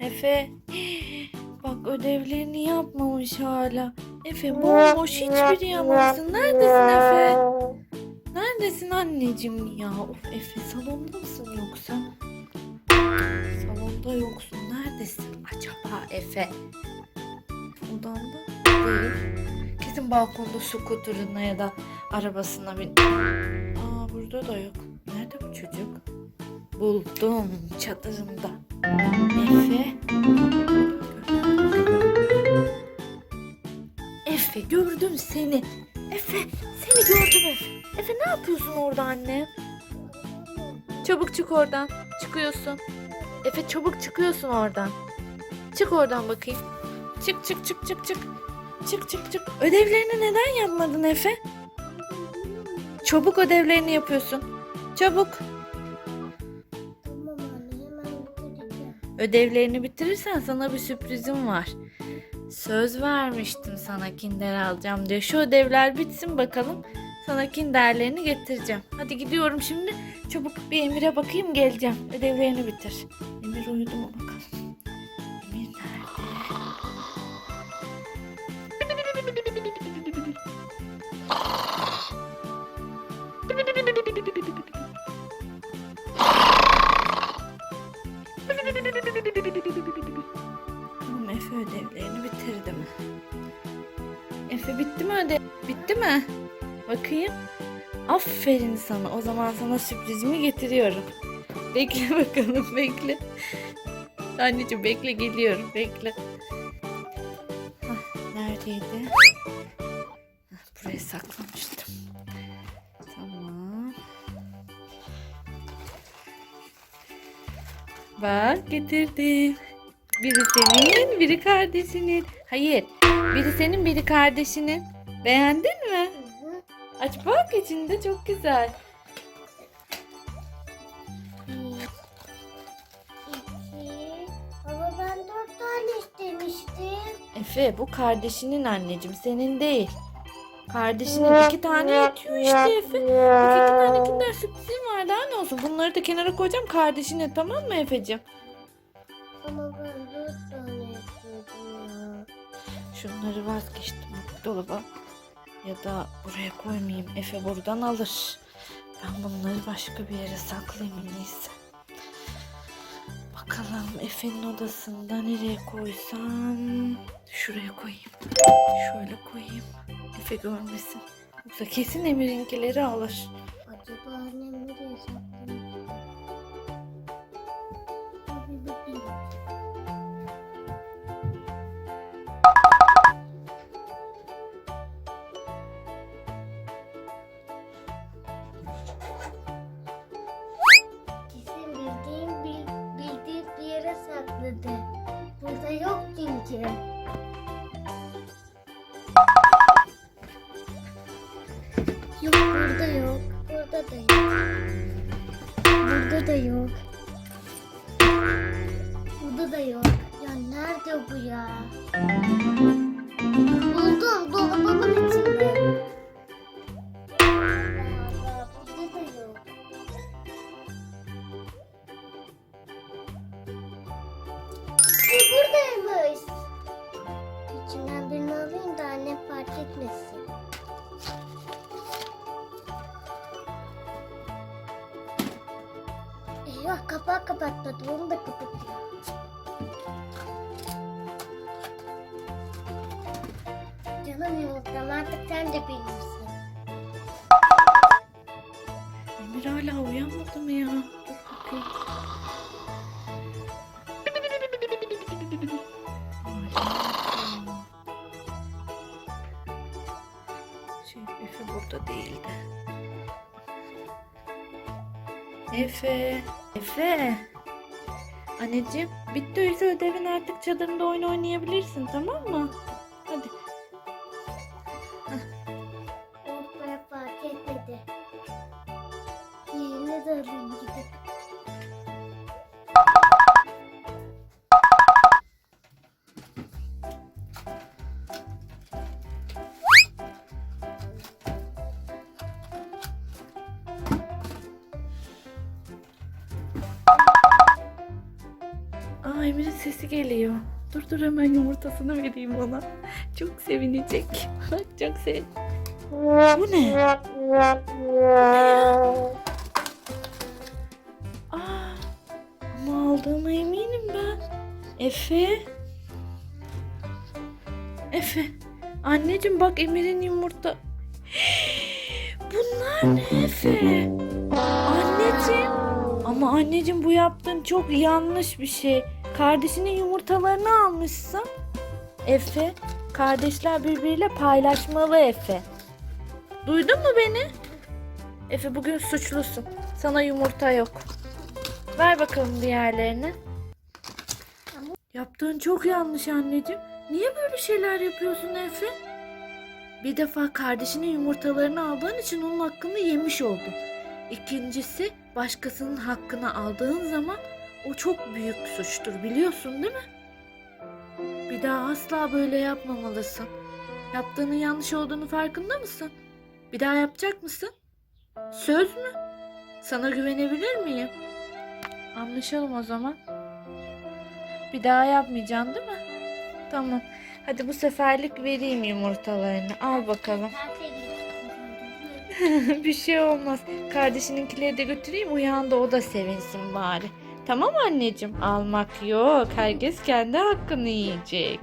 Efe. Bak ödevlerini yapmamış hala. Efe bomboş hiçbir yamasın. Neredesin Efe? Neredesin anneciğim ya? Of Efe salonda mısın yoksa? Salonda yoksun. Neredesin acaba Efe? Odanda değil. Kesin balkonda skuterına ya da arabasına bin. Aa burada da yok. Nerede bu çocuk? Buldum çadırında. Efe. Efe gördüm seni. Efe seni gördüm Efe. Efe ne yapıyorsun orada anne? Çabuk çık oradan. Çıkıyorsun. Efe çabuk çıkıyorsun oradan. Çık oradan bakayım. Çık çık çık çık çık. Çık çık çık. Ödevlerini neden yapmadın Efe? Çabuk ödevlerini yapıyorsun. Çabuk. Ödevlerini bitirirsen sana bir sürprizim var. Söz vermiştim sana kinder alacağım diye. Şu ödevler bitsin bakalım. Sana kinderlerini getireceğim. Hadi gidiyorum şimdi. Çabuk bir Emir'e bakayım geleceğim. Ödevlerini bitir. Emir uyudu mu bakalım. Emir nerede? Tamam Efe ödevlerini bitirdi mi? Efe bitti mi ödev? Bitti mi? Bakayım. Aferin sana. O zaman sana sürprizimi getiriyorum. Bekle bakalım bekle. Anneciğim bekle geliyorum bekle. Hah, neredeydi? Hah, buraya saklamıştım. Bak getirdim. Biri senin, biri kardeşinin. Hayır, biri senin, biri kardeşinin. Beğendin mi? Aç bak içinde çok güzel. Bir, iki. Ama ben dört tane istemiştim. Efe bu kardeşinin anneciğim, senin değil. Kardeşinin iki tane yetiyor işte Efe. Bak iki tane kinder sürprizim var daha ne olsun. Bunları da kenara koyacağım kardeşine tamam mı Efe'ciğim? Ama ben dört tane istiyordum ya. Şunları vazgeçtim dolaba. Ya da buraya koymayayım. Efe buradan alır. Ben bunları başka bir yere saklayayım en iyisi. Bakalım Efe'nin odasında nereye koysam. Şuraya koyayım. Şöyle koyayım. Efe görmesin. Yoksa kesin Emir'inkileri alır. Acaba annem nereye yere sakladı. Burada yok çünkü. Da yok. Burada da yok. Ya nerede bu ya? Eyvah kapağı kapatmadı onu da kapatıyor. Canım yumurtam artık sen de bilirsin. Emir hala uyanmadı mı ya? Dur bakayım. Şey, Efe burada değildi. Efe. Efe. Anneciğim bittiyse ödevin artık çadırında oyun oynayabilirsin tamam mı? Hadi. Ortaya fark etmedi. Yerine de alayım gidip. Aa Emir Emir'in sesi geliyor. Dur dur hemen yumurtasını vereyim ona. Çok sevinecek. Çok sev. Bu ne? Aa, ama aldığıma eminim ben. Efe. Efe. Anneciğim bak Emir'in yumurta. Bunlar ne Efe? Anneciğim. Ama anneciğim bu yaptığın çok yanlış bir şey. Kardeşinin yumurtalarını almışsın. Efe, kardeşler birbiriyle paylaşmalı Efe. Duydun mu beni? Efe bugün suçlusun. Sana yumurta yok. Ver bakalım diğerlerini. Yaptığın çok yanlış anneciğim. Niye böyle şeyler yapıyorsun Efe? Bir defa kardeşinin yumurtalarını aldığın için onun hakkını yemiş oldun. İkincisi başkasının hakkını aldığın zaman o çok büyük suçtur biliyorsun değil mi? Bir daha asla böyle yapmamalısın. Yaptığının yanlış olduğunu farkında mısın? Bir daha yapacak mısın? Söz mü? Sana güvenebilir miyim? Anlaşalım o zaman. Bir daha yapmayacaksın değil mi? Tamam. Hadi bu seferlik vereyim yumurtalarını. Al bakalım. bir şey olmaz. Kardeşininkileri de götüreyim. Uyandı o da sevinsin bari. Tamam anneciğim. Almak yok. Herkes kendi hakkını yiyecek.